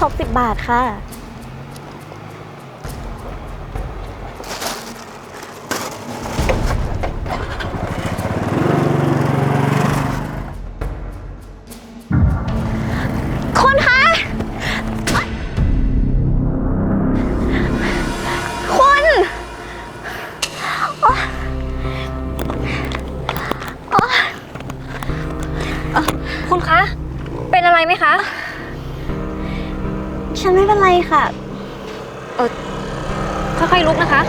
60 บาทค่ะ ค่อยๆลุกนะคะ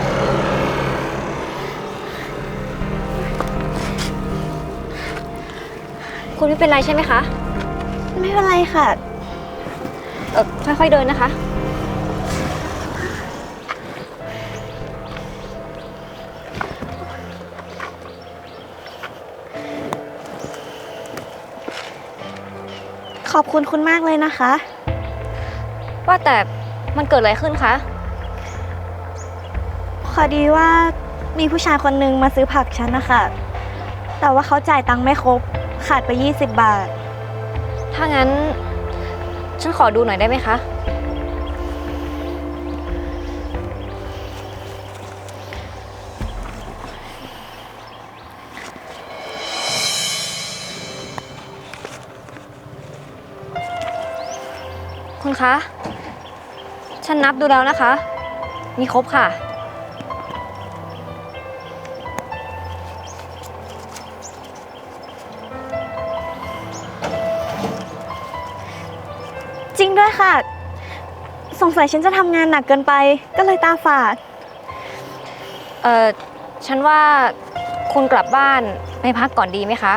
คุณไม่เป็นไรใช่ไหมคะ ไม่เป็นไรค่ะ เออค่อยๆเดินนะคะ ขอบคุณคุณมากเลยนะคะ ว่าแต่มันเกิดอะไรขึ้นคะพ อดีว่ามีผู้ชายคนหนึ่งมาซื้อผักฉันนะคะ แต่ว่าเขาจ่ายตังค์ไม่ครบ ขาดไป 20 บาท ถ้างั้น ฉันขอดูหน่อยได้ไหมคะ คุณคะ ฉันนับดูแล้วนะคะ มีครบค่ะ ค่ะ สงสัยฉันจะทำงานหนักเกินไป ก็เลยตาฝาด เอ่อฉันว่าคุณกลับบ้านไปพักก่อนดีไหมคะ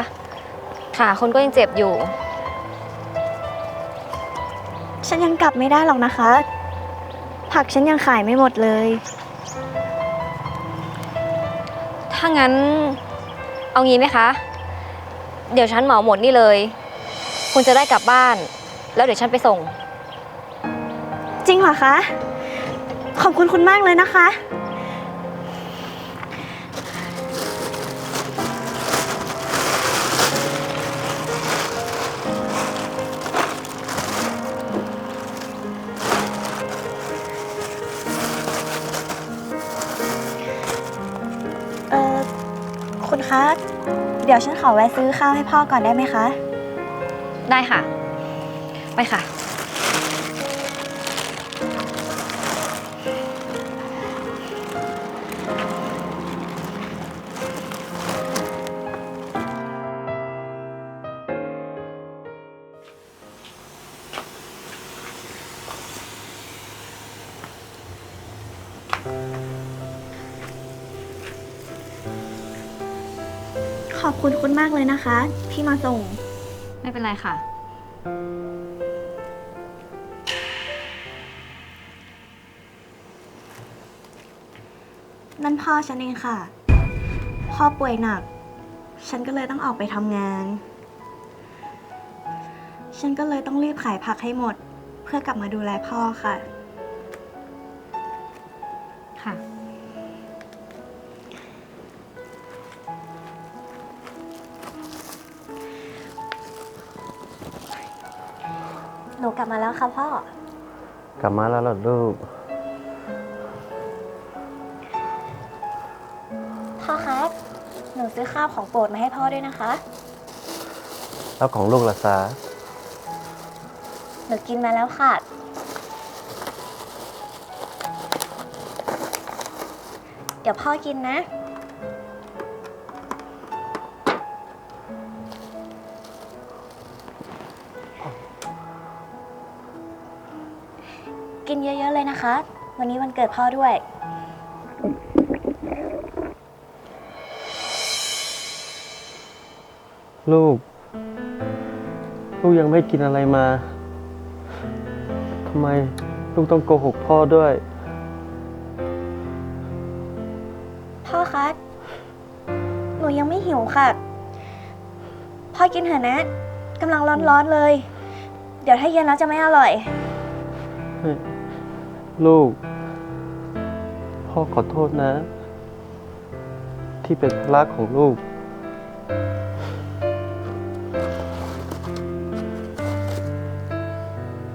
ขาคุณก็ยังเจ็บอยู่ ฉันยังกลับไม่ได้หรอกนะคะ ผักฉันยังขายไม่หมดเลย ถ้างั้นเอางี้ไหมคะ เดี๋ยวฉันเหมาหมดนี่เลย คุณจะได้กลับบ้าน แล้วเดี๋ยวฉันไปส่ง จริงเหรอคะ ขอบคุณคุณมากเลยนะคะ เอ่อคุณคะ เดี๋ยวฉันขอแวะซื้อข้าวให้พ่อก่อนได้ไหมคะ ได้ค่ะ ไปค่ะ ขอบคุณคุณมากเลยนะคะ ที่มาส่ง ไม่เป็นไรค่ะ นั่นพ่อฉันเองค่ะ พ่อป่วยหนัก ฉันก็เลยต้องออกไปทำงาน ฉันก็เลยต้องรีบขายผักให้หมด เพื่อกลับมาดูแลพ่อค่ะ ค่ะ หนูกลับมาแล้วค่ะพ่อ กลับมาแล้วเหรอลูก พ่อครับ หนูซื้อข้าวของโปรดมาให้พ่อด้วยนะคะ แล้วของลูกล่ะซาหนูกินมาแล้วค่ะ เดี๋ยวพ่อกินนะ นะคะ วันนี้วันเกิดพ่อด้วย ลูก ลูกยังไม่กินอะไรมาทำไมลูกต้องโกหกพ่อด้วย พ่อคะ หนูยังไม่หิวค่ะ พ่อกินเถอะนะกำลังร้อนๆเลย เดี๋ยวถ้าเย็นแล้วจะไม่อร่อย ลูก พ่อขอโทษนะ ที่เป็นภาระของลูก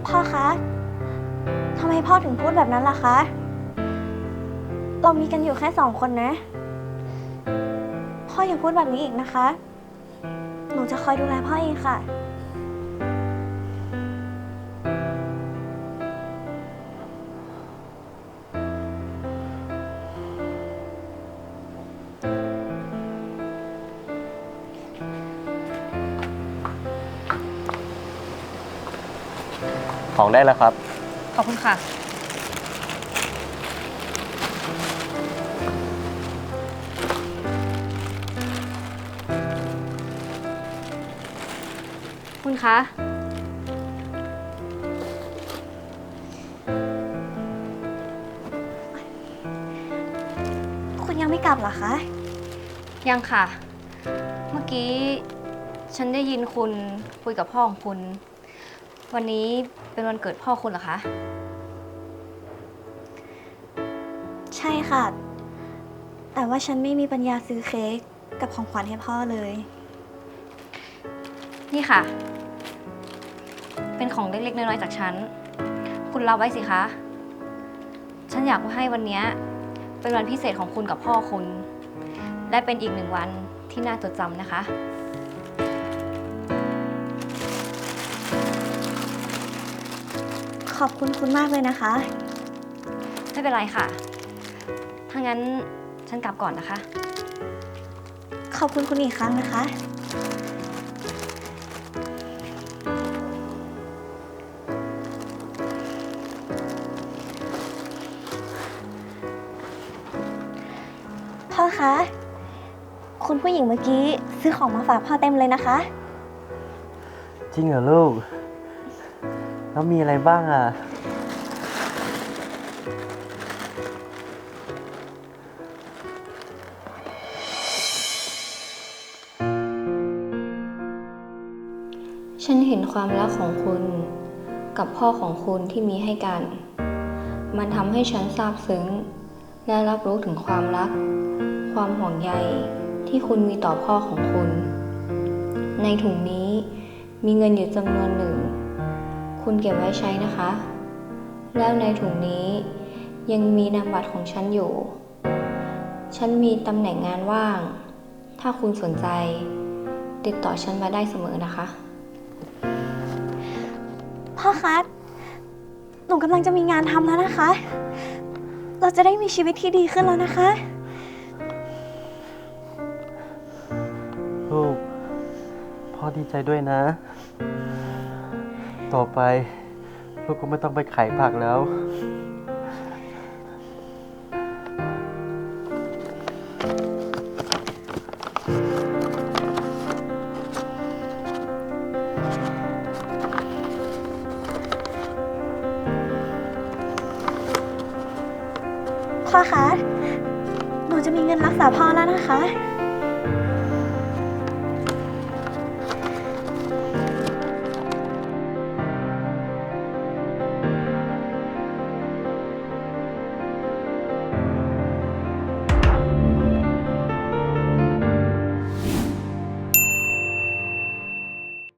พ่อคะทำไมพ่อถึงพูดแบบนั้นล่ะคะ เรามีกันอยู่แค่สองคนนะ พ่ออย่าพูดแบบนี้อีกนะคะ หนูจะคอยดูแลพ่อเองค่ะ ของได้แล้วครับ ขอบคุณค่ะ คุณคะ คุณยังไม่กลับเหรอคะ ยังค่ะ เมื่อกี้ ฉันได้ยินคุณคุยกับพ่อของคุณ วันนี้เป็นวันเกิดพ่อคุณเหรอคะ ใช่ค่ะ แต่ว่าฉันไม่มีปัญญาซื้อเค้กกับของขวัญให้พ่อเลย นี่ค่ะ เป็นของเล็กๆ น้อยๆ จากฉัน คุณรับไว้สิคะ ฉันอยากให้วันเนี้ยเป็นวันพิเศษของคุณกับพ่อคุณ และเป็นอีกหนึ่งวันที่น่าจดจำนะคะ ขอบคุณคุณมากเลยนะคะ ไม่เป็นไรค่ะ ถ้างั้นฉันกลับก่อนนะคะ ขอบคุณคุณอีกครั้งนะคะ พ่อคะ คุณผู้หญิงเมื่อกี้ซื้อของมาฝากพ่อเต็มเลยนะคะ จริงเหรอลูก แล้วมีอะไรบ้างอะ ฉันเห็นความรักของคุณ กับพ่อของคุณที่มีให้กัน มันทำให้ฉันซาบซึ้ง และรับรู้ถึงความรัก ความห่วงใยที่คุณมีต่อพ่อของคุณ ในถุงนี้มีเงินอยู่จำนวนหนึ่ง คุณเก็บไว้ใช้นะคะ แล้วในถุงนี้ยังมีนามบัตรของฉันอยู่ ฉันมีตำแหน่งงานว่าง ถ้าคุณสนใจ ติดต่อฉันมาได้เสมอนะคะ พ่อคะ หนูกำลังจะมีงานทำแล้วนะคะ เราจะได้มีชีวิตที่ดีขึ้นแล้วนะคะ ลูก พ่อดีใจด้วยนะ ต่อไป ลูกก็ไม่ต้องไปขายผักแล้ว พ่อคะ หนูจะมีเงินรักษาพ่อแล้วนะคะ